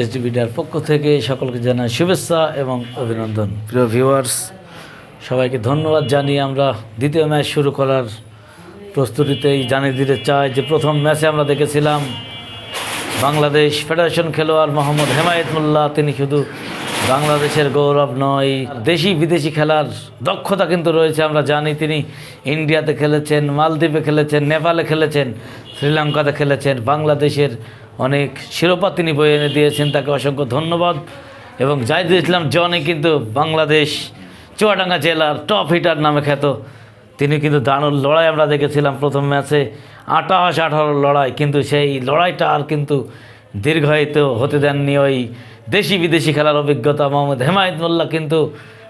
এসডিবিডিআর পক্ষ থেকে সকলকে জানাই শুভেচ্ছা এবং অভিনন্দন। প্রিয় ভিউয়ার্স সবাইকে ধন্যবাদ জানিয়ে আমরা দ্বিতীয় ম্যাচ শুরু করার প্রস্তুতিতেই জানিয়ে দিতে চাই যে প্রথম ম্যাচে আমরা দেখেছিলাম বাংলাদেশ ফেডারেশন খেলোয়াড় মোহাম্মদ হেমায়েত মোল্লা। তিনি শুধু বাংলাদেশের গৌরব নয়, দেশি বিদেশি খেলার দক্ষতা কিন্তু রয়েছে আমরা জানি। তিনি ইন্ডিয়াতে খেলেছেন, মালদ্বীপে খেলেছেন, নেপালে খেলেছেন, শ্রীলঙ্কাতে খেলেছেন, বাংলাদেশের অনেক শিরোপা তিনি বয়ে এনে দিয়েছেন, তাকে অসংখ্য ধন্যবাদ। এবং জাহিদুল ইসলাম জনি কিন্তু বাংলাদেশ চুয়াডাঙ্গা জেলার টপ হিটার নামে খ্যাত। তিনি কিন্তু দারুণ লড়াই আমরা দেখেছিলাম প্রথম ম্যাচে, আঠাশ আঠারো লড়াই, কিন্তু সেই লড়াইটা আর কিন্তু দীর্ঘায়িত হতে দেননি ওই দেশি বিদেশি খেলার অভিজ্ঞতা। মোহাম্মদ হেমায়ত মোল্লা কিন্তু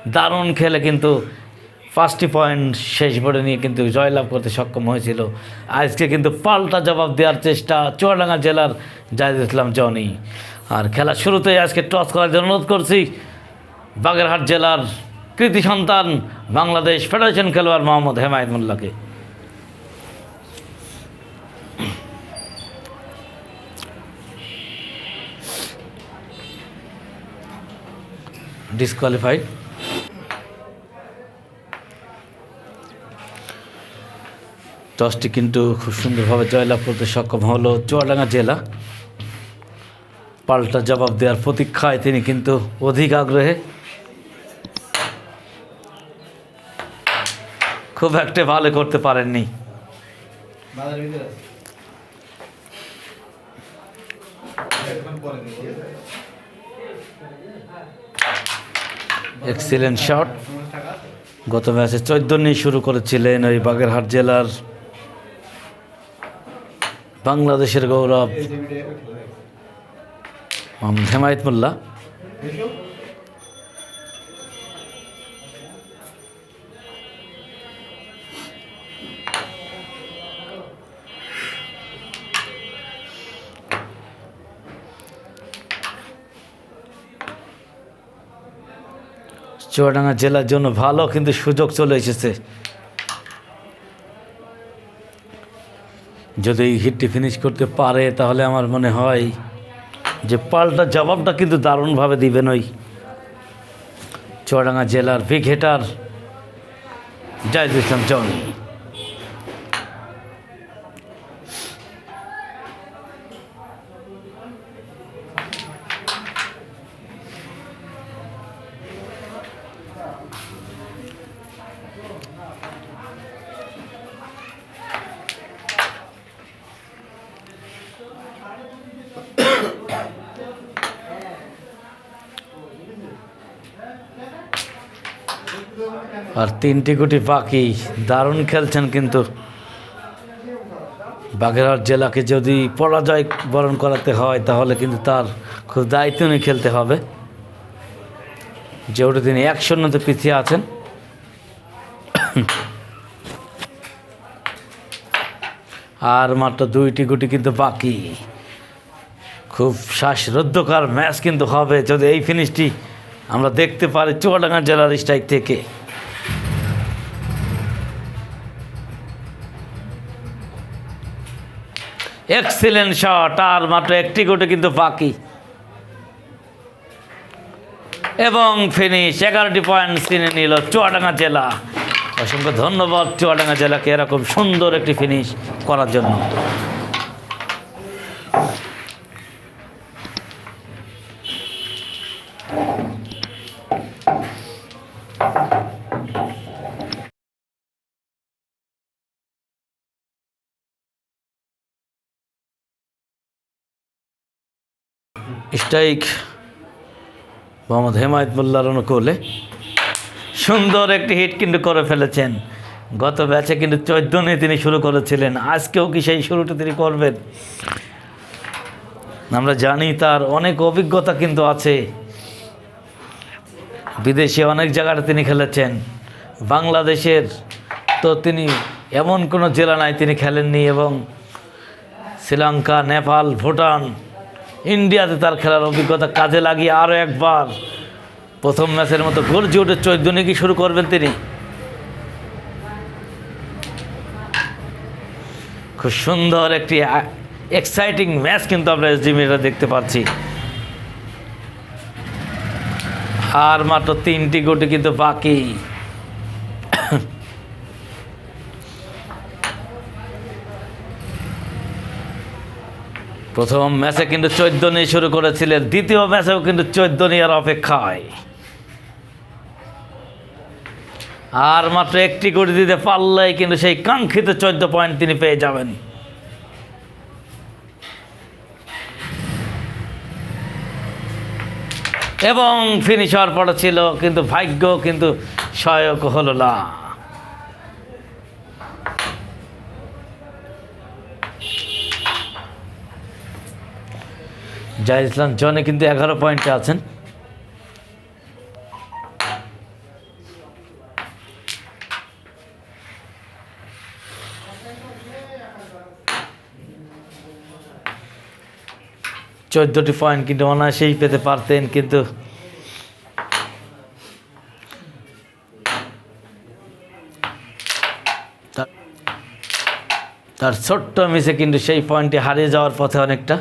দারুণ খেলে কিন্তু পাঁচটি পয়েন্ট শেষ বোর্ডে নিয়ে কিন্তু জয়লাভ করতে সক্ষম হয়েছিল। আজকে কিন্তু পাল্টা জবাব দেওয়ার চেষ্টা চুয়াডাঙ্গা জেলার জাহিদ ইসলাম জনি। আর খেলার শুরুতেই আজকে টস করার জন্য অনুরোধ করছি, বাগেরহাট জেলার কৃতি সন্তান বাংলাদেশ ফেডারেশন খেলোয়াড় মোহাম্মদ হেমায়ত মোল্লাকে। ডিসকোয়ালিফাইড টসটি কিন্তু খুব সুন্দরভাবে জয়লাভ করতে সক্ষম হলো চুয়াডাঙ্গা জেলা। পাল্টা জবাব দেওয়ার প্রতীক্ষায় তিনি কিন্তু অধিক আগ্রহে। খুব একটা ভালো করতে পারেননি। এক্সিলেন্ট শট গত ম্যাচে চোদ্দ নিয়ে শুরু করেছিলেন ওই বাগেরহাট জেলার বাংলাদেশের গৌরব। হেমায়ত মোল্লা। চুয়াডাঙ্গা জেলার জন্য ভালো কিন্তু সুযোগ চলে এসেছে। যদি এই হিটটি ফিনিশ করতে পারে, তাহলে আমার মনে হয় যে পাল্টা জবাবটা কিন্তু দারুণভাবে দিবেন ওই চুয়াডাঙ্গা জেলার বিগ হেটার জাহিদুল ইসলাম জনি আর তিনটি গুটি পাখি দারুণ খেলছেন কিন্তু। বাগেরহাট জেলাকে যদি পরাজয় বরণ করাতে হয়, তাহলে কিন্তু তার খুব দায়িত্ব নিয়ে খেলতে হবে। যেহেতু তিনি এক শূন্যতে পিছিয়ে আছেন। আর মাত্র দুইটি গুটি কিন্তু বাকি। খুব শ্বাসরুদ্ধকর ম্যাচ কিন্তু হবে। যদি এই ফিনিশটি আমরা দেখতে পারি, চুয়াডাঙ্গা জেলার স্ট্রাইক থেকে। এক্সিলেন্ট শট আর মাত্র একটি কোটে কিন্তু বাকি। এবং ফিনিশ এগারোটি পয়েন্ট চিনে নিল চুয়াডাঙ্গা জেলা। অসংখ্য ধন্যবাদ চুয়াডাঙ্গা জেলাকে এরকম সুন্দর একটি ফিনিশ করার জন্য। স্ট্রাইক মোহাম্মদ হেমায়ত মোল্লার অনুকূলে। সুন্দর একটি হিট কিন্তু করে ফেলেছেন। গত ব্যাচে কিন্তু চোদ্দ নিয়ে তিনি শুরু করেছিলেন। আজকেও কি সেই শুরুটা তিনি করবেন? আমরা জানি তার অনেক অভিজ্ঞতা কিন্তু আছে। বিদেশে অনেক জায়গাটা তিনি খেলেছেন। বাংলাদেশের তো তিনি এমন কোনো জেলা নাই তিনি খেলেননি এবং শ্রীলঙ্কা, নেপাল, ভুটান ইন্ডিয়াতে তার খেলার অভিজ্ঞতা কাজে লাগিয়ে আরও একবার প্রথম ম্যাচের মতো গোল জিওটের চৈদ্য নাকি শুরু করবেন তিনি। খুব সুন্দর একটি এক্সাইটিং ম্যাচ কিন্তু আমরা এস ডিমিরা দেখতে পাচ্ছি। আর মাত্র তিনটি গোটি কিন্তু বাকি। প্রথম ম্যাচে কিন্তু চোদ্দ নিয়ে শুরু করেছিলেন, দ্বিতীয় ম্যাচেও কিন্তু চোদ্দ নিয়ার অপেক্ষায়। আর মাত্র একটি গুটি দিতে পারলেই কিন্তু সেই কাঙ্ক্ষিত চোদ্দ পয়েন্ট তিনি পেয়ে যাবেন। এবং ফিনিশ হওয়ার পরে ছিল কিন্তু ভাগ্য কিন্তু সহায়ক হলো না। জাহিদ ইসলাম জনে কিন্তু এগারো পয়েন্টে আছেন। চোদ্দোটি পয়েন্ট কিন্তু অনায়াসেই পেতে পারতেন কিন্তু তার- ছোট্ট মিসে কিন্তু সেই পয়েন্টটি হারিয়ে যাওয়ার পথে অনেকটা।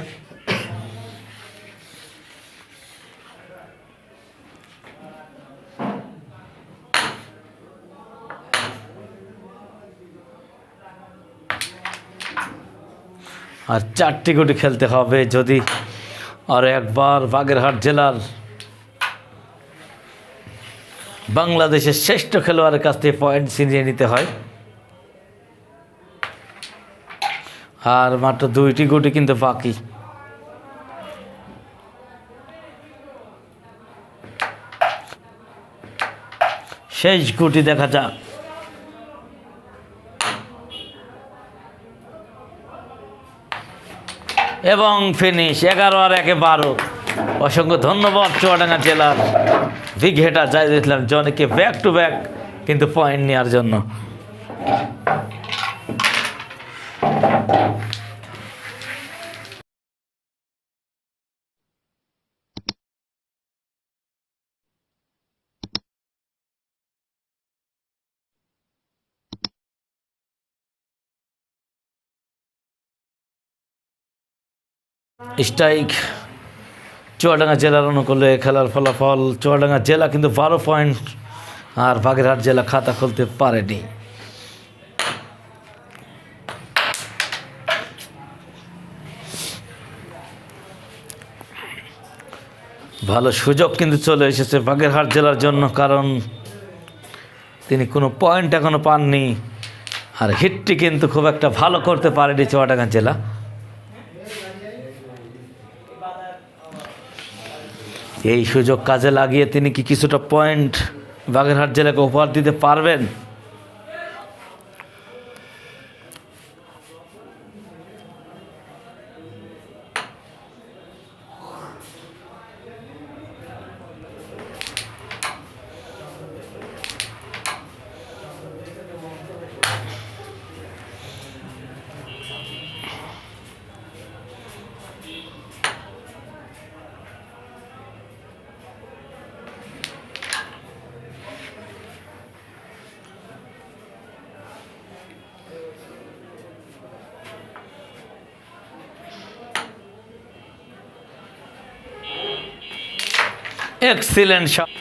আর চারটি গুটি খেলতে হবে যদি আর একবার বাগেরহাট জেলার বাংলাদেশের শ্রেষ্ঠ খেলোয়াড়ের কাছ থেকে পয়েন্ট ছিনিয়ে নিতে হয়। আর মাত্র দুইটি গুটি কিন্তু বাকি। শেষ গুটি দেখা যাক। এবং ফিনিশ এগারো আর একে বারো। অসংখ্য ধন্যবাদ চুয়াডাঙ্গা জেলার বিঘেটা যাই দিয়েছিলাম জনকে ব্যাক টু ব্যাক কিন্তু পয়েন্ট নেওয়ার জন্য। স্ট্রাইক, চুয়াডাঙ্গা জেলার অনুকূলে খেলার ফলাফল, চুয়াডাঙ্গা জেলা কিন্তু বারো পয়েন্ট আর বাগেরহাট জেলা খাতা খুলতে পারেনি। ভালো সুযোগ কিন্তু চলে এসেছে বাগেরহাট জেলার জন্য, কারণ তিনি কোনো পয়েন্ট এখনও পাননি, আর হিটটি কিন্তু খুব একটা ভালো করতে পারেনি চুয়াডাঙ্গা জেলা। এই সুযোগ কাজে লাগিয়ে তিনি কি কিছুটা পয়েন্ট বাগেরহাট জেলাকে উপহার দিতে পারবেন? এক্সিলেন্ট শট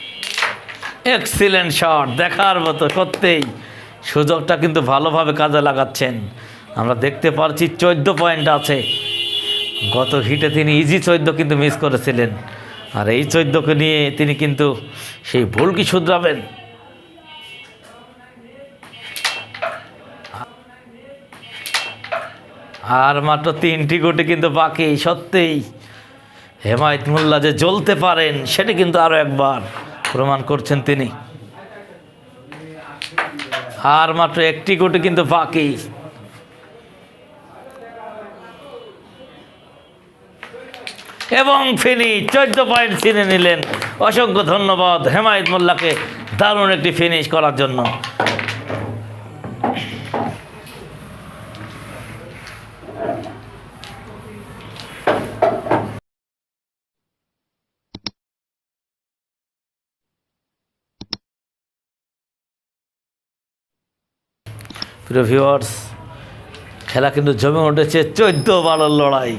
এক্সিলেন্ট শট দেখার মতো সত্যিই সুযোগটা কিন্তু ভালোভাবে কাজে লাগাচ্ছেন। আমরা দেখতে পারছি চোদ্দ পয়েন্ট আছে। গত হিটে তিনি ইজি চোদ্দ কিন্তু মিস করেছিলেন। আর এই চোদ্দকে নিয়ে তিনি কিন্তু সেই ভুল কি শুধরাবেন? আর মাত্র তিনটি গুটি কিন্তু বাকি, সত্যিই। হেমায়ত মোল্লা যে জ্বলতে পারেন, সেটি কিন্তু আরও একবার প্রমাণ করছেন তিনি। আর মাত্র একটি কোটি কিন্তু বাকি। এবং ফিনি চোদ্দ পয়েন্ট ছিনে নিলেন। অসংখ্য ধন্যবাদ হেমায়ত মোল্লাকে। দারুণ একটি ফিনিশ করার জন্য। প্রিয় ভিউয়ার্স খেলা কিন্তু জমে উঠেছে চোদ্দ বারোর লড়াই।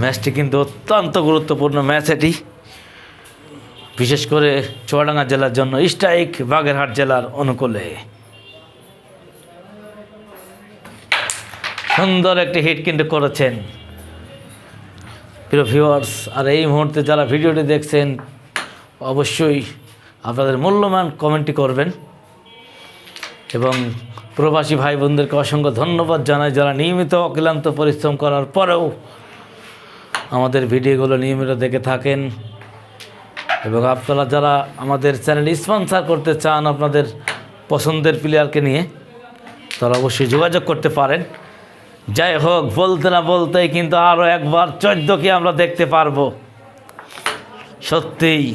ম্যাচটি কিন্তু অত্যন্ত গুরুত্বপূর্ণ ম্যাচ এটি। বিশেষ করে চুয়াডাঙ্গা জেলার জন্য, স্ট্রাইক বাগেরহাট জেলার অনুকূলে। সুন্দর একটি হিট কিন্তু করেছেন। প্রিয় ভিউয়ার্স আর এই মুহূর্তে যারা ভিডিওটি দেখছেন, অবশ্যই আপনাদের মূল্যবান কমেন্টটি করবেন। এবং প্রবাসী ভাই বোনদেরকে অসংখ্য ধন্যবাদ জানাই, যারা নিয়মিত অক্লান্ত পরিশ্রম করার পরেও আমাদের ভিডিওগুলো নিয়মিত দেখে থাকেন। এবং আপনারা যারা আমাদের চ্যানেল স্পন্সার করতে চান আপনাদের পছন্দের প্লেয়ারকে নিয়ে, তারা অবশ্যই যোগাযোগ করতে পারেন। যাই হোক, বলতে না বলতেই কিন্তু আরও একবার চোদ্দকে আমরা দেখতে পারব। সত্যিই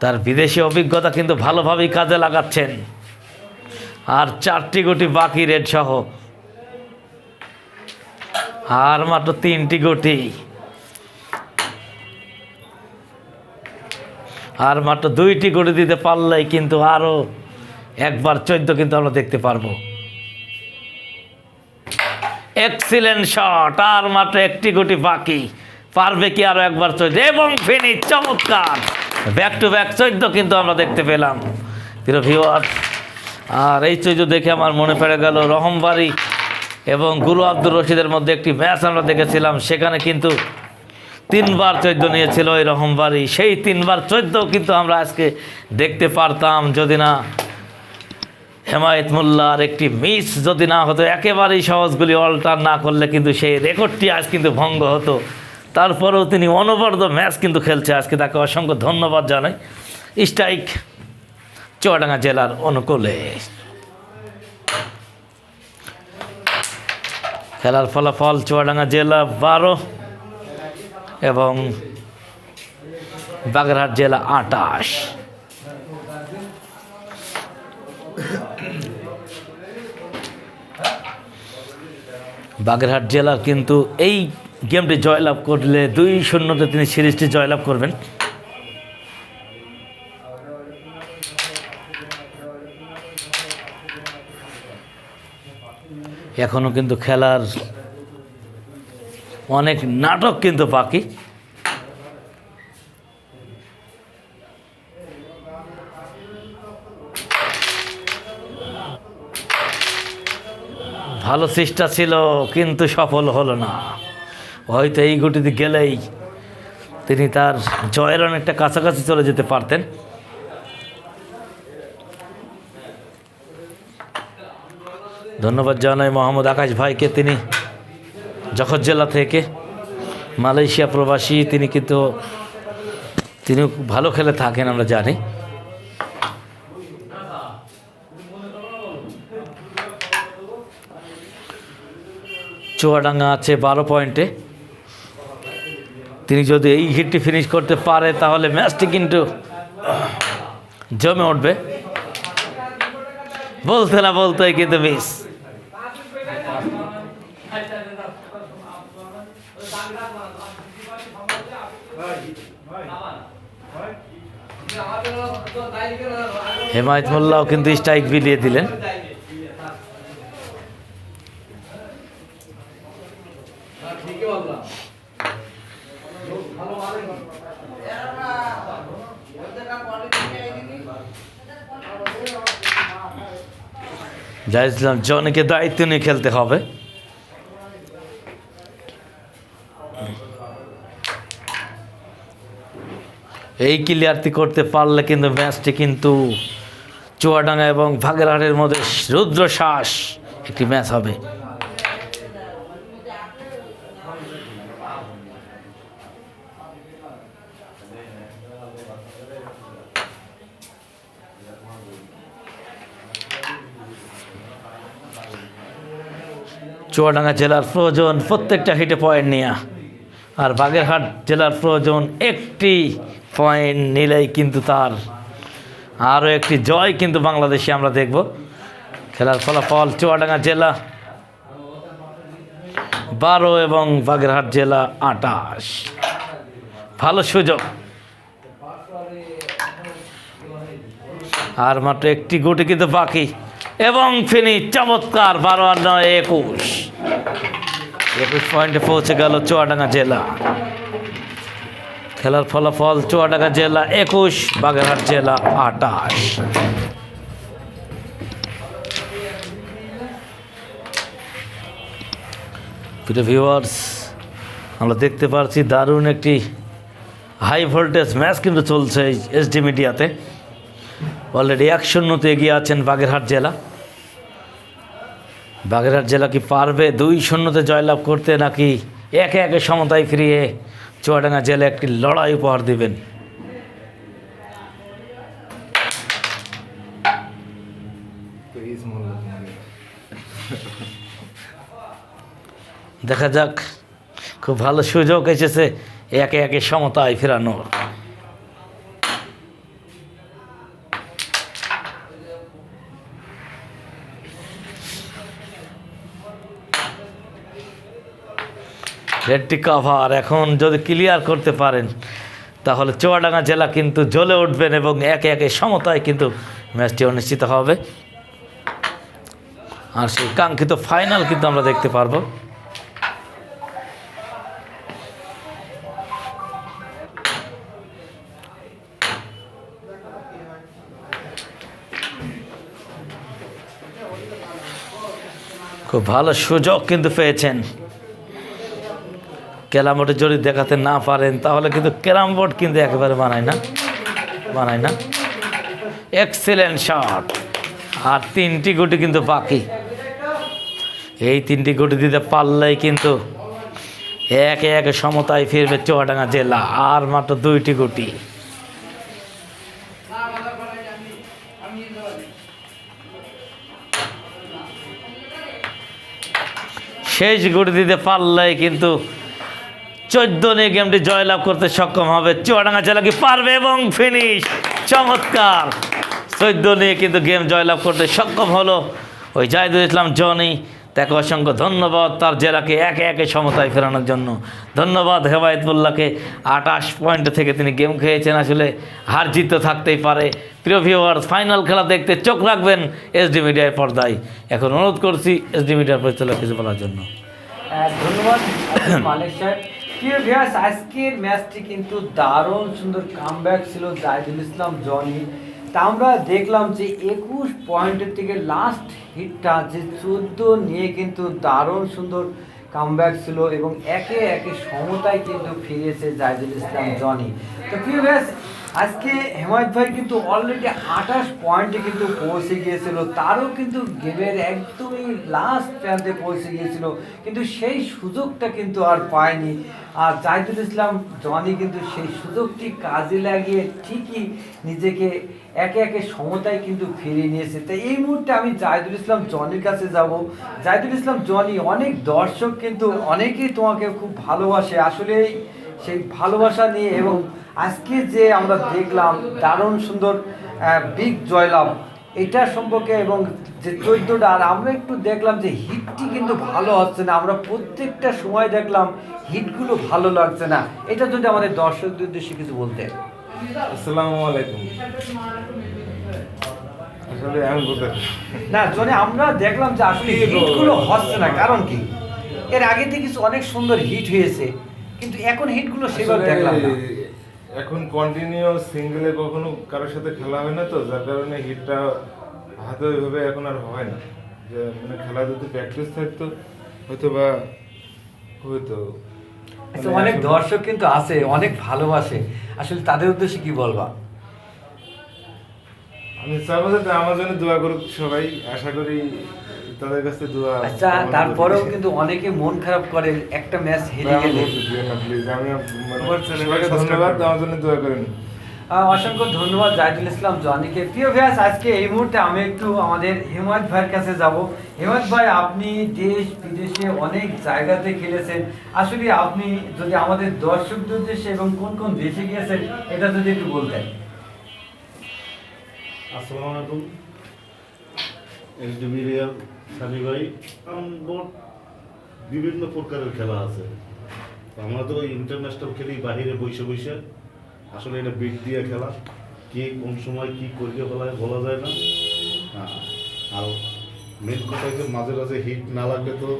তার বিদেশি অভিজ্ঞতা কিন্তু ভালোভাবেই কাজে লাগাচ্ছেন। আর চারটি গুটি বাকি রেড সহ। আর মাত্র তিনটি গুটি। আর মাত্র দুইটি গুটি দিতে পারলেই কিন্তু আরও একবার চোদ্দ কিন্তু আমরা দেখতে পারব। এক্সিলেন্ট শট আর মাত্র একটি গুটি বাকি। পারবে কি আরও একবার চোদ্দ? এবং ফিনি চমৎকার। ব্যাক টু ব্যাক চোদ্দ কিন্তু আমরা দেখতে পেলাম। প্রিয় ভিওয়ার আর এই চৈদ্দ দেখে আমার মনে পড়ে গেল রহমবাড়ি এবং গুরু আব্দুর রশিদের মধ্যে একটি ম্যাচ আমরা দেখেছিলাম। সেখানে কিন্তু তিনবার চৈদ্দ নিয়েছিল ওই রহমবাড়ি। সেই তিনবার চৈদ্দও কিন্তু আমরা আজকে দেখতে পারতাম। যদি না হেমায়ত মোল্লার একটি মিস, যদি না হতো, একেবারেই সহজগুলি অল্টার না করলে কিন্তু সেই রেকর্ডটি আজ কিন্তু ভঙ্গ হতো। তারপরেও তিনি অনবরত ম্যাচ কিন্তু খেলছে। আজকে তাকে অসংখ্য ধন্যবাদ জানাই। স্ট্রাইক চুয়াডাঙ্গা জেলার অনুকূলে। খেলার ফলাফল চুয়াডাঙ্গা জেলা বারো এবং বাগেরহাট জেলা আটাশ বাগেরহাট জেলার কিন্তু এই গেমটি জয়লাভ করলে দুই শূন্যতে তিনি সিরিজটি জয়লাভ করবেন। এখনও কিন্তু খেলার অনেক নাটক কিন্তু বাকি। ভালো চেষ্টা ছিল, কিন্তু সফল হলো না। হয়তো এই গুটিতে গেলেই তিনি তার জয়ের অনেকটা কাছাকাছি চলে যেতে পারতেন। ধন্যবাদ জানাই মোহাম্মদ আকাশ ভাইকে, তিনি জখর জেলা থেকে মালয়েশিয়া প্রবাসী, তিনি কিন্তু, তিনি ভালো খেলে থাকেন, আমরা জানি। চুয়াডাঙ্গা আছে বারো পয়েন্টে। তিনি যদি এই হিটটি ফিনিশ করতে পারে, তাহলে ম্যাচটি কিন্তু জমে উঠবে। বলতে না বলতে কিন্তু মিস হেমায়ত মোল্লাও কিন্তু স্ট্রাইক বিলিয়ে দিলেন। জাহিদ জনকে দায়িত্ব নিয়ে খেলতে হবে। এই ক্লিয়ারটি করতে পারলে কিন্তু ম্যাচটি কিন্তু চুয়াডাঙ্গা এবং ভাগেরহাটের মধ্যে রুদ্র শ্বাস একটি ম্যাচ হবে। চুয়াডাঙ্গা জেলার প্রয়োজন প্রত্যেকটা হিটে পয়েন্ট নেওয়া আর বাগেরহাট জেলার প্রয়োজন একটি পয়েন্ট নিলেই কিন্তু তার আরও একটি জয় কিন্তু বাংলাদেশে আমরা দেখব। খেলার ফলাফল চুয়াডাঙ্গা জেলা বারো এবং বাগেরহাট জেলা আটাশ ভালো সুযোগ। আর মাত্র একটি গুটি কিন্তু বাকি। এবং ফিনি চমৎকার বারো আর নয় একুশ। একুশ পয়েন্টে পৌঁছে গেল চুয়াডাঙ্গা জেলা। খেলার ফলাফল চুয়াডাঙ্গা জেলা একুশ, বাগেরহাট জেলা আটাশ। প্রিয় ভিউয়ার্স আমরা দেখতে পাচ্ছি দারুণ একটি হাই ভোল্টেজ ম্যাচ কিন্তু চলছে এসডি মিডিয়াতে অলরেডি এক শূন্যতে এগিয়ে আছেন বাগেরহাট জেলা। বাগেরহাট জেলা কি পারবে দুই শূন্যতে জয়লাভ করতে নাকি একে একে সমতায় ফিরিয়ে চুয়াডাঙ্গা জেলে একটি লড়াই উপহার দিবেন। দেখা যাক, খুব ভালো সুযোগ এসেছে, একে একে সমতায় ফেরানোর। রেডটি কাভার এখন যদি ক্লিয়ার করতে পারেন, তাহলে চুয়াডাঙ্গা জেলা কিন্তু জ্বলে উঠবেন এবং একে একে সমতায় কিন্তু ম্যাচটি অনুষ্ঠিত হবে। আর সেই কাঙ্ক্ষিত ফাইনাল কিন্তু আমরা দেখতে পারব। খুব ভালো সুযোগ কিন্তু পেয়েছেন। ক্যারাম বোর্ডে যদি দেখাতে না পারেন, তাহলে কিন্তু ক্যারাম বোর্ড কিন্তু একেবারে বানায় না। বানায় না। এক্সেলেন্ট শট আর তিনটি গুটি কিন্তু বাকি। এই তিনটি গুটি দিতে পারলেই কিন্তু একে একে সমতায় ফিরবে চুয়াডাঙ্গা জেলা, আর মাত্র দুইটি গুটি। শেষ গুটি দিতে পারলেই কিন্তু চোদ্দ নিয়ে গেমটি জয়লাভ করতে সক্ষম হবে। চুয়াডাঙ্গা জেলা কি পারবে এবং ফিনিশ চমৎকার। চোদ্দ নিয়ে কিন্তু গেম জয়লাভ করতে সক্ষম হলো। ওই জাহিদুল ইসলাম, জনি, তাকে অসংখ্য ধন্যবাদ তার জেলাকে একে একে সমতায় ফেরানোর জন্য। ধন্যবাদ হেবায়তুল্লাহকে আটাশ পয়েন্ট থেকে তিনি গেম খেয়েছেন আসলে, হার জিততে থাকতেই পারে। প্রিয় ভিউয়ার ফাইনাল খেলা দেখতে চোখ রাখবেন এসডি মিডিয়ার পর্দায়। এখন অনুরোধ করছি এসডি মিডিয়ার পরিচালক কিছু বলার জন্য। ধন্যবাদ। মালিক সাহেব। প্রিয় ভিউয়ার্স আজকের ম্যাচটি কিন্তু দারুণ সুন্দর কামব্যাক ছিল জাহিদুল ইসলাম, জনি। তা আমরা দেখলাম যে একুশ পয়েন্টের থেকে লাস্ট হিটটা যে চোদ্দ নিয়ে কিন্তু দারুণ সুন্দর কামব্যাক ছিল এবং একে একে সমতায় কিন্তু ফিরেছে জাহিদুল ইসলাম, জনি। তো প্রিয় ভিউয়ার্স আজকে হেমায়ত ভাই কিন্তু অলরেডি আঠাশ পয়েন্টে কিন্তু পৌঁছে গিয়েছিল। তারও কিন্তু গেমের একদমই লাস্ট প্রান্তে পৌঁছে গিয়েছিল। কিন্তু সেই সুযোগটা কিন্তু আর পায়নি। আর জাহিদুল ইসলাম, জনি কিন্তু সেই সুযোগটি কাজে লাগিয়ে ঠিকই নিজেকে একে একে সমতায় কিন্তু ফিরিয়ে নিয়েছে। তাই এই মুহূর্তে আমি জাহিদুল ইসলাম, জনির কাছে যাব। জাহিদুল ইসলাম, জনি অনেক দর্শক কিন্তু অনেকেই তোমাকে খুব ভালোবাসে। আসলে সেই ভালোবাসা নিয়ে এবং আজকে যে আমরা দেখলাম দারুণ সুন্দর বিগ জয়লাভ এটা সম্পর্কে এবং যে চোদ্দোটা আর আমরা একটু দেখলাম যে হিটটি কিন্তু ভালো হচ্ছে না। আমরা প্রত্যেকটা সময় দেখলাম হিটগুলো ভালো লাগছে না। এটা যদি আমাদের দর্শকদের উদ্দেশ্যে কিছু বলতে। আসসালামু আলাইকুম। আসলে আমি বলতে না। জনে আমরা দেখলাম যে আসলে হিটগুলো হচ্ছে না। কারণ কি? এর আগে থেকে কিছু অনেক সুন্দর হিট হয়েছে। কিন্তু এখন হিটগুলো সেভাবে দেখলাম না। এখন কন্টিনিউ সিঙ্গেলে কখনো কারোর সাথে খেলা হয় না তো যার কারণে হিটটা হাতে ওইভাবে এখন আর হয় না। যে মানে খেলা যদি প্র্যাকটিস থাকতো হয়তো বা হয়তো আচ্ছা, মানে অনেক দর্শক কিন্তু আছে অনেক ভালোবাসে। আসলে তাদের উদ্দেশ্যে কি বলবা? আমি চাবো যাতে আমার জন্য দোয়া করুক সবাই। আশা করি তাদের কাছে দোয়া আচ্ছা তারপরেও কিন্তু অনেকে মন খারাপ করে একটা ম্যাচ হেরে গেলে। মানে ধন্যবাদ। আমার জন্য দোয়া করেন। অসংখ্য ধন্যবাদ জাহিদুল ইসলাম জনিকে। প্রিয় ভ্যাস আজকে এই মুহূর্তে আমি একটু আমাদের হেমায়ত ভাইয়ের কাছে যাব। হেমায়ত ভাই আপনি দেশ বিদেশে অনেক জায়গাতে খেলেছেন। আসলে আপনি যদি আমাদের দর্শকদের উদ্দেশ্যে এবং কোন কোন দেশে গিয়েছেন এটা যদি একটু বলতেন। আসসালামু আলাইকুম। এসডিবি রিয়াল সানি ভাই মোট বিভিন্ন প্রকারের খেলা আছে। আমরা তো ইন্টারন্যাশনাল খেলি বাহিরে বসে বসে আসলে এটা বিট দিয়ে খেলা। কে কোন সময় কি করিয়ে ফেলায় বলা যায় না। আর মেন কথা হচ্ছে মাঝে মাঝে হিট না লাগলে তো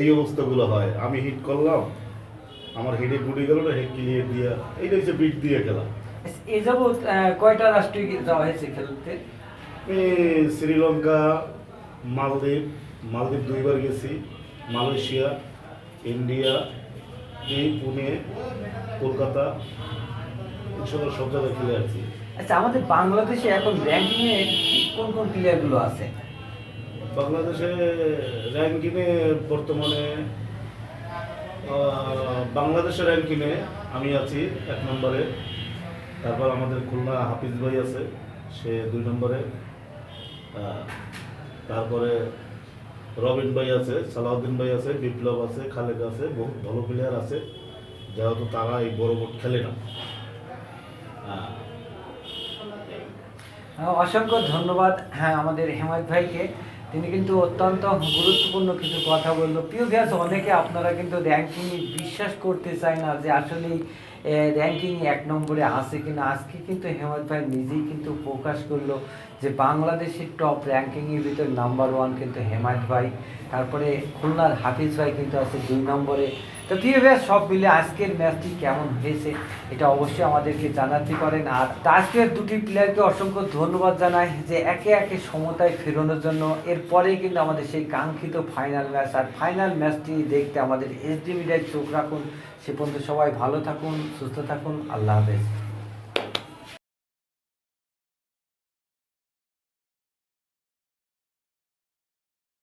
এই অবস্থাগুলো হয়। আমি হিট করলাম আমার হেডে গুড়ি গেল না হেড ক্লিয়ার দিয়া। এইটা হচ্ছে বিট দিয়ে খেলা। এ যাবৎ আহ, কয়টা রাষ্ট্রে কি যাওয়া হয়েছে খেলতে? এই শ্রীলঙ্কা মালদ্বীপ মালদ্বীপ দুইবার গেছি মালয়েশিয়া ইন্ডিয়া এই পুনে কলকাতা ইনশাল্লাহ সব জায়গায় খেলে আছি আচ্ছা আমাদের বাংলাদেশে এখন র্যাঙ্কিং এ কোন কোন প্লেয়ারগুলো আছে? বাংলাদেশে র্যাঙ্কিংয়ে বর্তমানে বাংলাদেশের র্যাঙ্কিংয়ে আমি আছি এক নম্বরে। তারপর আমাদের খুলনা হাফিজ ভাই আছে সে দুই নম্বরে। আহ, তারপরে রবিন ভাই আছে সালাউদ্দিন ভাই আছে বিপ্লব আছে খালেদ আছে বহু ভালো প্লেয়ার আছে। যেহেতু তারা এই বড় বোর্ড খেলে না। আহ, আহ, অসংখ্য ধন্যবাদ হ্যাঁ আমাদের হেমায়ত ভাইকে। তিনি কিন্তু অত্যন্ত গুরুত্বপূর্ণ কিছু কথা বলল। প্রিয় ভিয়াস অনেকে আপনারা কিন্তু র্যাঙ্কিং বিশ্বাস করতে চায় না যে আসলে র্যাঙ্কিং এক নম্বরে আসে কিনা। আজকে কিন্তু হেমন্ত ভাই নিজেই কিন্তু প্রকাশ করল যে বাংলাদেশের টপ র্যাঙ্কিংয়ের ভিতরে নাম্বার ওয়ান কিন্তু হেমায়ত ভাই। তারপরে খুলনার হাফিজ ভাই কিন্তু আছে দুই নম্বরে। তো প্রিয় ভাইয়া সব মিলে আজকের ম্যাচটি কেমন হয়েছে এটা অবশ্যই আমাদেরকে জানাতে পারেন। আর আজকের দুটি প্লেয়ারকে অসংখ্য ধন্যবাদ জানাই যে একে একে সমতায় ফেরানোর জন্য। এরপরেই কিন্তু আমাদের সেই কাঙ্ক্ষিত ফাইনাল ম্যাচ আর ফাইনাল ম্যাচটি দেখতে আমাদের এসডি মিডিয়ায় চোখ রাখুন। সে পর্যন্ত সবাই ভালো থাকুন, সুস্থ থাকুন। আল্লাহ হাফেজ।